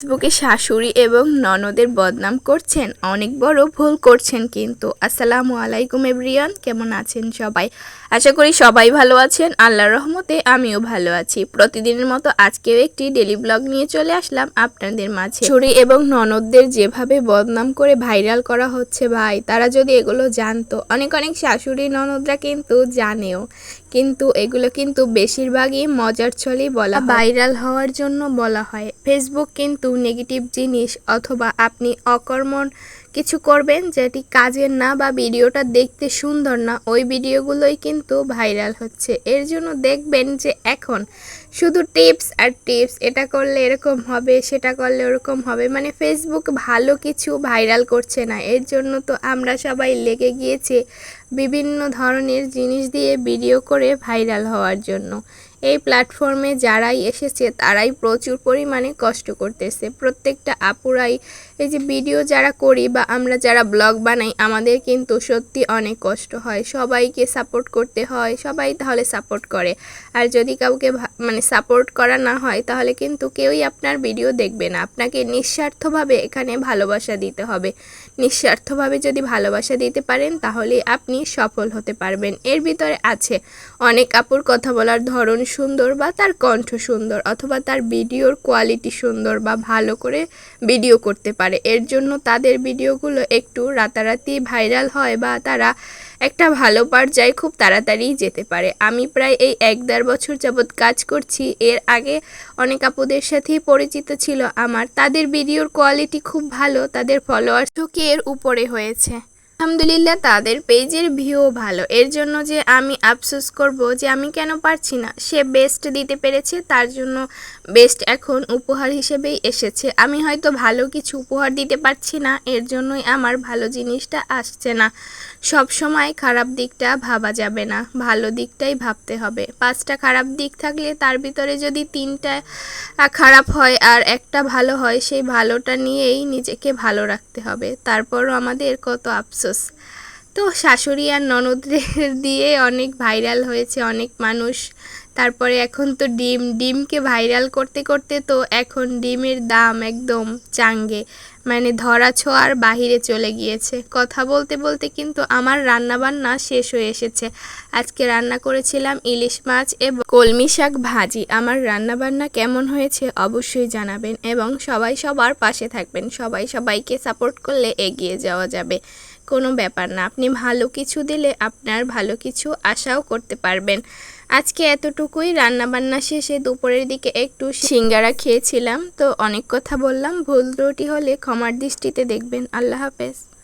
ফেসবুকে শাশুড়ি এবং ননদের বদনাম করছেন, অনেক বড় ভুল করছেন কিন্তু। আসসালামু আলাইকুম এভরিয়ান, কেমন আছেন সবাই? আশা করি সবাই ভালো আছেন। আল্লাহর রহমতে আমিও ভালো আছি। প্রতিদিনের মতো আজকেও একটি ডেলি ব্লগ নিয়ে চলে আসলাম আপনাদের মাঝে। শাশুড়ি এবং ননদদের যেভাবে বদনাম করে ভাইরাল করা হচ্ছে ভাই, তারা যদি এগুলো জানতো, অনেক অনেক শাশুড়ি ননদরা কিন্তু জানেও। কিন্তু এগুলো কিন্তু বেশিরভাগই মজার ছলেই বলা ভাইরাল হওয়ার জন্য বলা হয়। ফেসবুক কিন্তু নেগেটিভ জিনিস অথবা আপনি অকর্মণ কিছু করবেন যেটি কাজের না বা ভিডিওটা দেখতে সুন্দর না, ওই ভিডিওগুলোই কিন্তু ভাইরাল হচ্ছে। এর জন্য দেখবেন যে এখন শুধু টিপস আর টিপস এটা করলে এরকম হবে, সেটা করলে ওরকম হবে মানে ফেসবুক ভালো কিছু ভাইরাল করছে না। এর জন্য তো আমরা সবাই লেগে গিয়েছে বিভিন্ন ধরনের জিনিস দিয়ে ভিডিও করে ভাইরাল হওয়ার জন্য। এই প্ল্যাটফর্মে যারাই এসেছে, তারাই প্রচুর পরিমাণে কষ্ট করতেছে। প্রত্যেকটা আপুরাই, এই যে ভিডিও যারা করি বা আমরা যারা ব্লগ বানাই, আমাদের কিন্তু সত্যি অনেক কষ্ট হয়। সবাইকে সাপোর্ট করতে হয়, সবাই তাহলে সাপোর্ট করে। আর যদি কাউকে মানে সাপোর্ট করা না হয়, তাহলে কিন্তু কেউই আপনার ভিডিও দেখবে না। আপনাকে নিঃস্বার্থভাবে এখানে ভালোবাসা দিতে হবে। নিঃস্বার্থভাবে যদি ভালোবাসা দিতে পারেন তাহলে আপনি সফল হতে পারবেন। এর ভিতরে আছে অনেক আপুর কথা বলার ধরন সুন্দর বা তার কণ্ঠ সুন্দর অথবা তার ভিডিওর কোয়ালিটি সুন্দর বা ভালো করে ভিডিও করতে পারে। এর জন্য তাদের ভিডিওগুলো একটু রাতারাতি ভাইরাল হয় বা তারা একটা ভালো পর্যায়ে খুব তাড়াতাড়ি যেতে পারে। আমি প্রায় এই এক দেড় বছর যাবৎ কাজ করছি। এর আগে অনেক আপুদের সাথেই পরিচিত ছিল আমার। তাদের ভিডিওর কোয়ালিটি খুব ভালো, তাদের ফলোয়ার্স কে এর উপরে হয়েছে। আলহামদুলিল্লাহ, তাদের পেজের ভিউ ভালো। এর জন্য যে আমি আফসোস করব যে আমি কেন পারছি না, সে বেস্ট দিতে পেরেছে, তার জন্য বেস্ট এখন উপহার হিসেবেই এসেছে। আমি হয়তো ভালো কিছু উপহার দিতে পারছি না, এর জন্যই আমার ভালো জিনিসটা আসছে না। সব সময় খারাপ দিকটা ভাবা যাবে না, ভালো দিকটাই ভাবতে হবে। পাঁচটা খারাপ দিক থাকলে তার ভিতরে যদি তিনটা খারাপ হয় আর একটা ভালো হয়, সেই ভালোটা নিয়েই নিজেকে ভালো রাখতে হবে। তারপরও আমাদের কত আফসোস। তো শাশুড়ি আর ননদদের দিয়ে অনেক ভাইরাল হয়েছে অনেক মানুষ। তারপরে এখন তো ডিম, ডিমকে ভাইরাল করতে করতে তো এখন ডিমের দাম একদম চাঙ্গে। মানে ধরা ছোঁয়ার বাহিরে চলে গিয়েছে। কথা বলতে বলতে কিন্তু আমার রান্না বান্না শেষ হয়ে এসেছে। আজকে রান্না করেছিলাম ইলিশ মাছ এবং কলমি শাক ভাজি। আমার রান্না বান্না কেমন হয়েছে অবশ্যই জানাবেন এবং সবাই সবার পাশে থাকবেন। সবাই সবাইকে সাপোর্ট করলে এগিয়ে যাওয়া যাবে। কোনো ব্যাপার না। আপনি ভালো কিছু দিলে আপনার ভালো কিছু আশাও করতে পারবেন। আজকে এতটুকুই। রান্নাবান্না শেষে দুপুরের দিকে একটু সিঙ্গারা খেয়েছিলাম, তো অনেক কথা বললাম। ভুল ত্রুটি হলে ক্ষমার দৃষ্টিতে দেখবেন। আল্লাহ হাফেজ।